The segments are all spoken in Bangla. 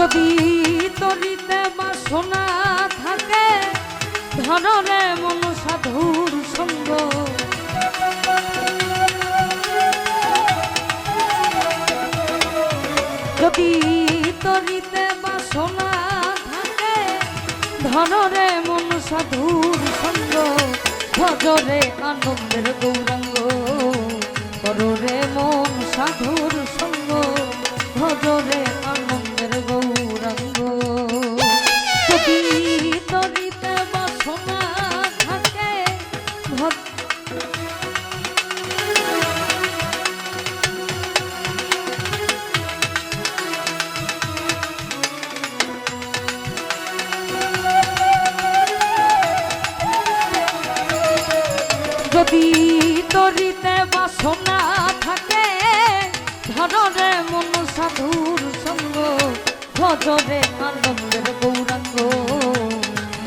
যদি তরিতে বাসনা থাকে ধরনে মন সাধুর সঙ্গ। যদি তরিতে বাসনা থাকে ধরনে মন সাধুর সঙ্গ। ভজরে আনন্দের গৌরাঙ্গ, কররে মন সাধুর সঙ্গ। ভজরে যদি তরিতে বাসনা থাকে ধররে মন সাধুর সঙ্গ ভজরে আনন্দের গৌরাঙ্গ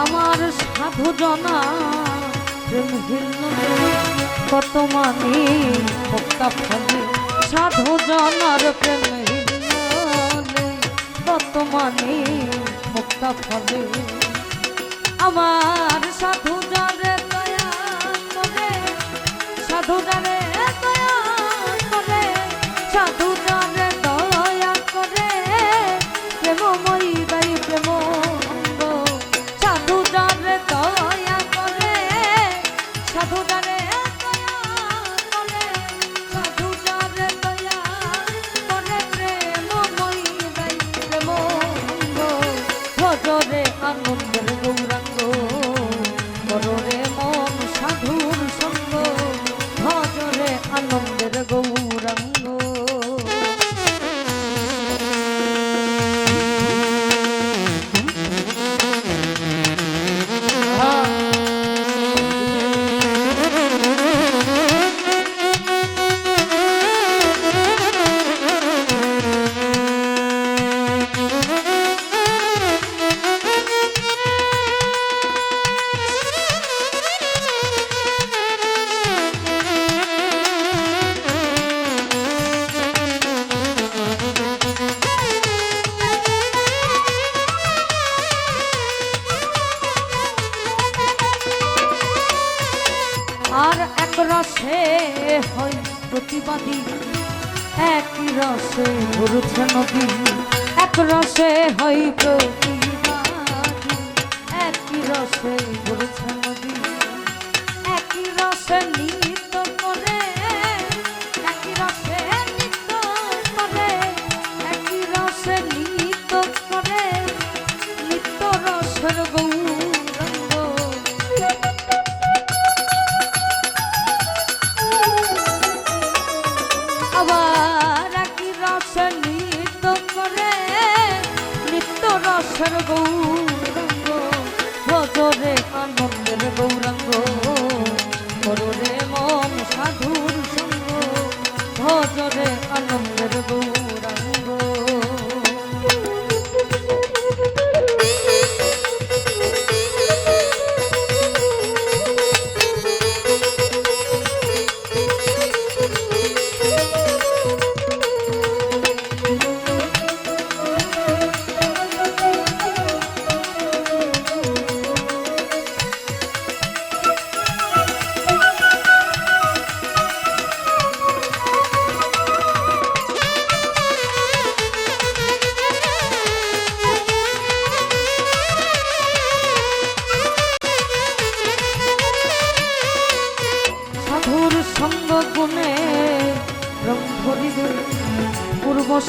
আমার সাধু জনা কত মানে ভক্তা ফলে সাধু জনার প্রেম কত মানে ভক্তা ফলে আমার সাধু বাঁধি এক রসে ভরছে এক এক রসে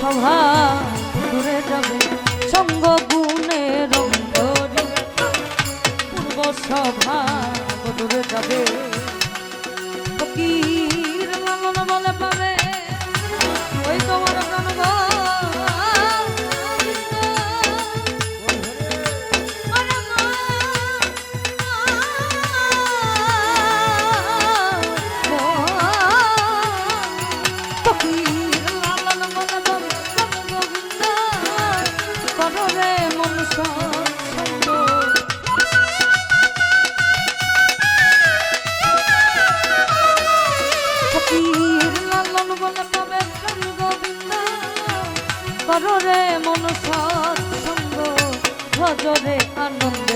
সভা দূরে যাবে সঙ্গ গুণের অন্তরে পূর্ব সভা দূরে যাবে। কি সাজরে আনন্দ